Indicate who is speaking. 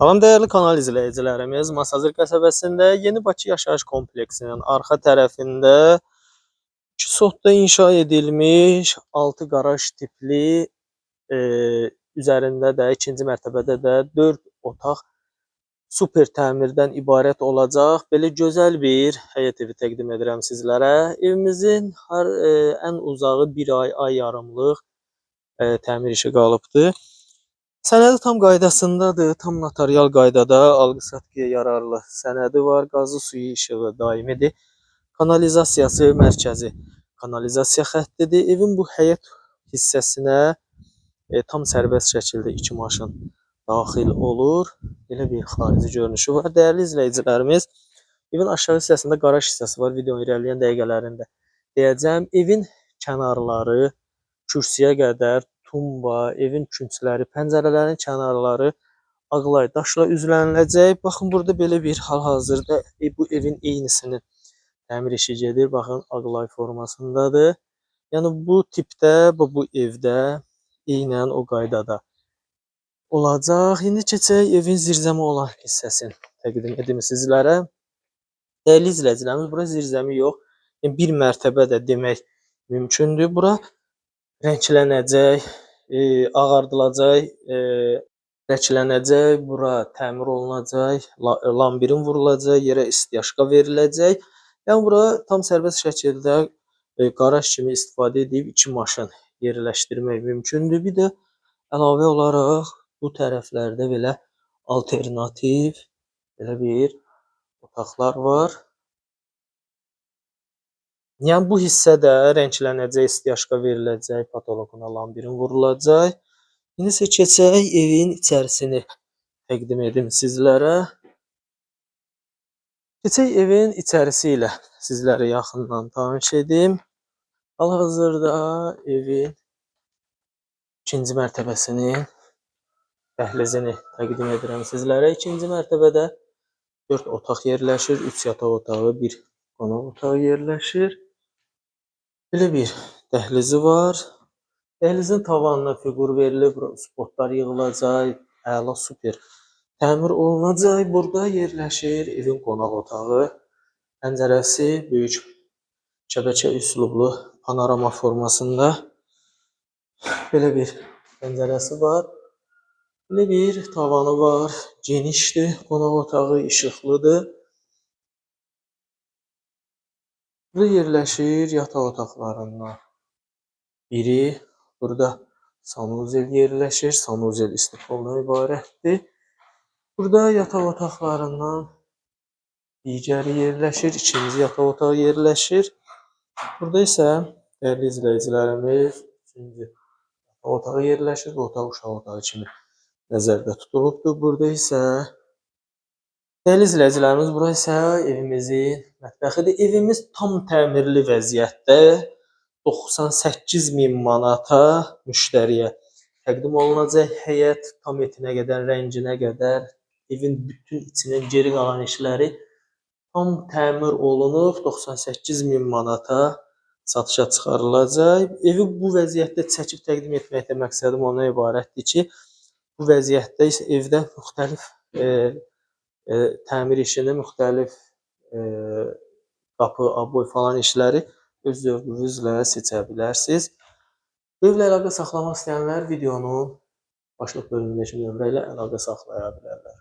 Speaker 1: Salam dəyərli kanal izləyicilərimiz, Masazır qəsəbəsində Yeni Bakı yaşayış kompleksinin arxa tərəfində 2 sotda inşa edilmiş 6 qaraj tipli e, üzərində də ikinci mərtəbədə də 4 otaq super təmirdən ibarət olacaq. Belə gözəl bir həyət evi təqdim edirəm sizlərə. Evimizin hər e, ən uzağı 1 ay, ay yarımlıq e, təmir işi qalıbdır. Sənədi tam qaydasındadır, tam notarial qaydada alqı-satqıya yararlı sənədi var. Qazı suyu işığı daimidir. Kanalizasiyası mərkəzi kanalizasiya xəttidir. Evin bu həyət hissəsinə e, tam sərbəst şəkildə iki maşın daxil olur. Belə bir xarici görünüşü var. Dəyərli izləyicilərimiz, evin aşağı hissəsində qaraj hissəsi var. Videonun irəliləyən dəqiqələrində deyəcəm. Evin kənarları kürsüyə qədər tumba, evin küncləri, pəncərələrin kənarları ağlay daşla üzləniləcək. Baxın burada belə bir hal-hazırda e, bu evin eynisinin təmir işi gedir. Baxın ağlay formasındadır. Yəni bu tipdə bu, bu evdə eynən o qaydada olacaq. İndi keçək evin zirzəmi olan hissəsini təqdim edim sizlərə. Dəyərli izləyicilərimiz, bura zirzəmi yox. Yəni bir mərtəbə də demək mümkündür. Bura rənglənəcək, e, ağardılacaq, e, rəklənəcək, bura təmir olunacaq, la, lambirin vurulacaq, yerə istiyaşka veriləcək. Yəni bura tam sərbəst şəkildə e, qaraj kimi istifadə edib iki maşın yerləşdirmək mümkündür. Bir də əlavə olaraq bu tərəflərdə belə alternativ belə bir otaqlar var. Yəni bu hissədə rənglənəcək, istiyaşka veriləcək, patologuna lambirin vurulacaq. İndi isə keçək evin içərisini təqdim edim sizlərə. Keçək evin içərisi ilə sizləri yaxından tanış edim. Hal-hazırda evin ikinci mərtəbəsinin dəhlizini təqdim edirəm sizlərə. İkinci mərtəbədə 4 otaq yerləşir, 3 yataq otağı, 1 qonaq otağı yerləşir. Belə bir dəhlizi var. Dəhlizin tavanına fiqur verilib, spotlar yığılacaq, əla super təmir olunacaq. Burada yerləşir evin qonaq otağı. Pəncərəsi böyük şəbəkə üslublu panorama formasında. Belə bir pəncərəsi var. Belə bir tavanı var. Genişdir. Qonaq otağı işıqlıdır. Burada yerləşir yataq otaqlarından biri. Burada sanuzel yerləşir. Sanuzel istifoldan ibarətdir. Burada yataq otaqlarından digəri yerləşir. İkinci yataq otağı yerləşir. Burada isə dəyərli izləyicilərimiz üçüncü yataq otağı yerləşir. Bu otaq uşaq otağı kimi nəzərdə tutulubdur. Burada isə Dəyərli izləyicilərimiz, bura isə evimizin mətbəxidir. Evimiz tam təmirli vəziyyətdə 98 min manata müştəriyə təqdim olunacaq. Həyət tam etinə qədər, rənginə qədər, evin bütün içinin geri qalan işləri tam təmir olunub 98 min manata satışa çıxarılacaq. Evi bu vəziyyətdə çəkib təqdim etməkdə məqsədim ondan ibarətdir ki, bu vəziyyətdə isə evdə müxtəlif e, e, təmir işini müxtəlif e, qapı, aboy falan işləri öz zövqünüzlə seçə bilərsiniz. Bu evlə əlaqə saxlamaq istəyənlər videonun başlıq bölümündəki nömrə ilə əlaqə saxlaya bilərlər.